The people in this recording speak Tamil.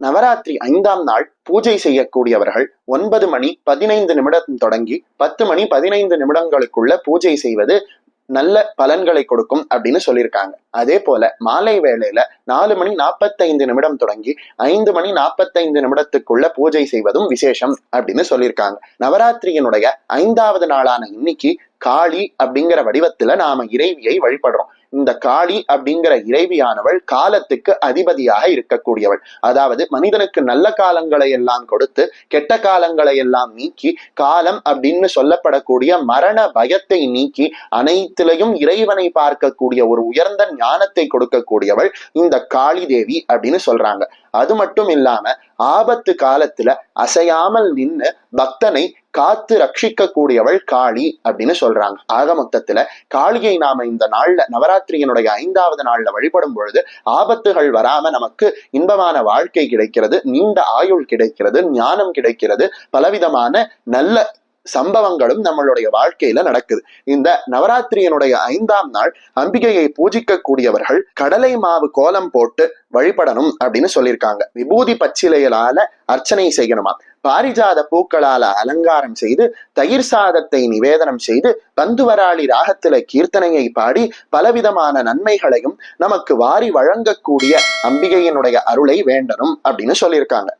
நவராத்திரி ஐந்தாம் நாள் பூஜை செய்யக்கூடியவர்கள் ஒன்பது மணி பதினைந்து நிமிடம் தொடங்கி பத்து மணி பதினைந்து நிமிடங்களுக்குள்ள பூஜை செய்வது நல்ல பலன்களை கொடுக்கும் அப்படின்னு சொல்லியிருக்காங்க. அதே போல மாலை வேளையில நாலு மணி நாற்பத்தைந்து நிமிடம் தொடங்கி ஐந்து மணி நாற்பத்தைந்து நிமிடத்துக்குள்ள பூஜை செய்வதும் விசேஷம் அப்படின்னு சொல்லியிருக்காங்க. நவராத்திரியினுடைய ஐந்தாவது நாளான இன்னைக்கு காளி அப்படிங்கிற வடிவத்துல நாம இறைவியை வழிபடுறோம். இந்த காளி அப்படிங்கிற இறைவியானவள் காலத்துக்கு அதிபதியாக இருக்கக்கூடியவள். அதாவது மனிதனுக்கு நல்ல காலங்களை எல்லாம் கொடுத்து கெட்ட காலங்களை எல்லாம் நீக்கி காலம் அப்படின்னு சொல்லப்படக்கூடிய மரண பயத்தை நீக்கி அனைத்திலையும் இறைவனை பார்க்கக்கூடிய ஒரு உயர்ந்த ஞானத்தை கொடுக்கக்கூடியவள் இந்த காளி தேவி அப்படின்னு சொல்றாங்க. அது மட்டும் இல்லாம ஆபத்து காலத்துல அசையாமல் நின்னு பக்தனை காத்து ரட்சிக்க கூடியவள் காளி அப்படின்னு சொல்றாங்க. ஆக மொத்தத்துல காளியை நாம இந்த நாள்ல நவராத்திரியினுடைய ஐந்தாவது நாள்ல வழிபடும் பொழுது ஆபத்துகள் வராம நமக்கு இன்பமான வாழ்க்கை கிடைக்கிறது நீண்ட ஆயுள் கிடைக்கிறது ஞானம் கிடைக்கிறது பலவிதமான நல்ல சம்பவங்களும் நம்மளுடைய வாழ்க்கையில நடக்குது. இந்த நவராத்திரியனுடைய ஐந்தாம் நாள் அம்பிகையை பூஜிக்க கூடியவர்கள் கடலை மாவு கோலம் போட்டு வழிபடணும் அப்படின்னு சொல்லியிருக்காங்க. விபூதி பச்சிலைகளால அர்ச்சனை செய்யணுமா? பாரிஜாத பூக்களால அலங்காரம் செய்து தயிர் சாதத்தை நிவேதனம் செய்து பந்துவராளி ராகத்தில கீர்த்தனையை பாடி பலவிதமான நன்மைகளையும் நமக்கு வாரி வழங்கக்கூடிய அம்பிகையினுடைய அருளை வேண்டணும் அப்படின்னு சொல்லியிருக்காங்க.